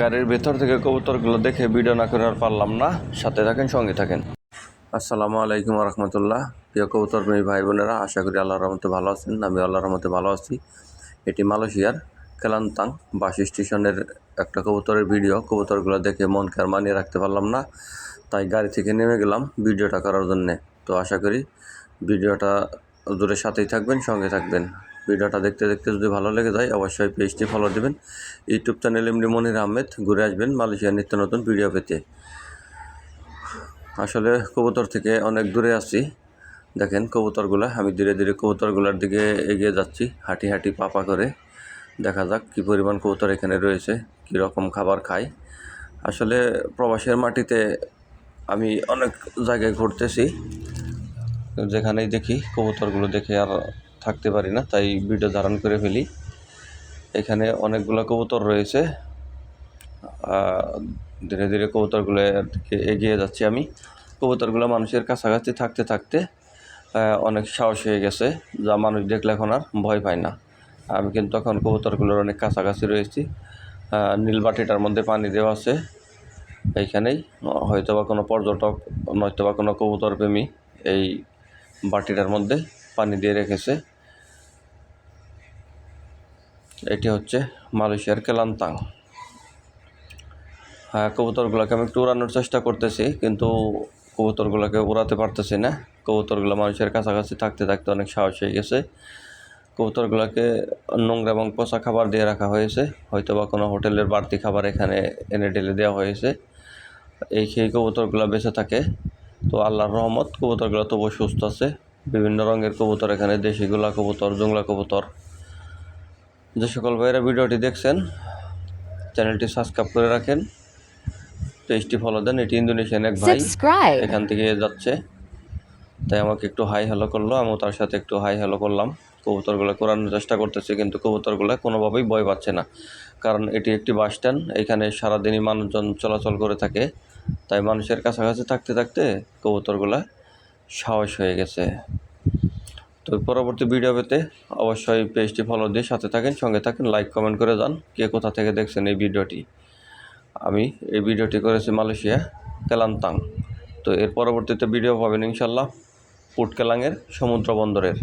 গাড়ির ভেতর থেকে কবুতরগুলো দেখে ভিডিও না করে আর পারলাম না। সাথে থাকেন, সঙ্গে থাকেন। আসসালামু আলাইকুম রহমতুল্লাহ প্রিয় কবুতর মেয়ে ভাই বোনেরা, আশা করি আল্লাহর রহমতে ভালো আছেন। আমি আল্লাহর রহমতে ভালো আছি। এটি মালয়েশিয়ার কেলান্তাং বাস স্টেশনের একটা কবুতরের ভিডিও। কবুতরগুলো দেখে মনকে আর মানিয়ে রাখতে পারলাম না, তাই গাড়ি থেকে নেমে গেলাম ভিডিওটা করার জন্যে। তো আশা করি ভিডিওটা দূরের সাথেই থাকবেন, সঙ্গে থাকবেন। ভিডিওটা দেখতে দেখতে যদি ভালো লেগে যায়, অবশ্যই পেজটি ফলো দেবেন। ইউটিউব চ্যানেল এমনি মনির আহমেদ, ঘুরে আসবেন মালয়েশিয়ার নিত্য নতুন ভিডিও পেতে। আসলে কবুতর থেকে অনেক দূরে আছি। দেখেন কবুতরগুলো, আমি ধীরে ধীরে কবুতরগুলোর দিকে এগিয়ে যাচ্ছি, হাঁটি হাঁটি পাপা করে। দেখা যাক কী পরিমাণ কবুতর এখানে রয়েছে, কী রকম খাবার খায়। আসলে প্রবাসের মাটিতে আমি অনেক জায়গায় ঘুরতেছি। যেখানেই দেখি কবুতরগুলো দেখে আর থাকতে পারি না তাই ভিডিও ধারণ করে ফেলি। এখানে অনেকগুলো কবুতর রয়েছে। ধীরে ধীরে কবুতরগুলো এগিয়ে যাচ্ছি আমি। কবুতরগুলো মানুষের কাছাকাছি থাকতে থাকতে অনেক সাহস হয়ে গেছে। যা মানুষ দেখলে এখন আর ভয় পায় না। আমি কিন্তু এখন কবুতরগুলোর অনেক কাছাকাছি রয়েছি। আহ, নীল বাটিটার মধ্যে পানি দেওয়া আছে। এইখানেই হয়তো বা কোনো পর্যটক নয়তো বা কোনো কবুতর প্রেমী এই বাটিটার মধ্যে পানি দিয়ে রেখেছে। এটি হচ্ছে মালয়েশিয়ার কেলান্তাং। হ্যাঁ কবুতরগুলোকে আমি একটু উড়ানোর চেষ্টা করতেছি, কিন্তু কবুতরগুলোকে উড়াতে পারতেছি না। কবুতরগুলো মানুষের কাছাকাছি থাকতে থাকতে অনেক সাহস হয়ে গেছে। কবুতরগুলোকে নোংরা এবং পচা খাবার দিয়ে রাখা হয়েছে। হয়তো বা কোনো হোটেলের বাড়তি খাবার এখানে এনে ঢেলে দেওয়া হয়েছে। এই খেয়ে কবুতরগুলো বেঁচে থাকে। তো আল্লাহর রহমত, কবুতরগুলো তবুও সুস্থ আছে। বিভিন্ন রঙের কবুতর এখানে দেশিগুলা কবুতর, জংলা কবুতর। যে সকল ভাইয়েরা ভিডিওটি দেখছেন চ্যানেলটি সাবস্ক্রাইব করে রাখেন। পেজটি ফলো দেন এটি ইন্দোনেশিয়ান এক ভাই এখান থেকে যাচ্ছে। তাই আমাকে একটু হাই হ্যালো করল আমিও তার সাথে একটু হাই হ্যালো করলাম। কবুতরগুলো করানোর চেষ্টা করতেছি কিন্তু কবুতরগুলো কোনোভাবেই ভয় পাচ্ছে না। কারণ এটি একটি বাস স্ট্যান্ড এখানে সারাদিনই মানুষজন চলাচল করে থাকে। তাই মানুষের কাছাকাছি থাকতে থাকতে কবুতরগুলো সাহস হয়ে গেছে। তো পরবর্তী ভিডিও পেতে অবশ্যই পেজটি ফলো দিয়ে সাথে থাকেন, সঙ্গে থাকেন লাইক কমেন্ট করে যান, কে কোথা থেকে দেখছেন এই ভিডিওটি আমি এই ভিডিওটি করেছি মালয়েশিয়া, কেলান্তাং। তো এর পরবর্তীতে ভিডিও পাবেন ইনশাল্লাহ পুটকেলাংয়ের সমুদ্র বন্দরের।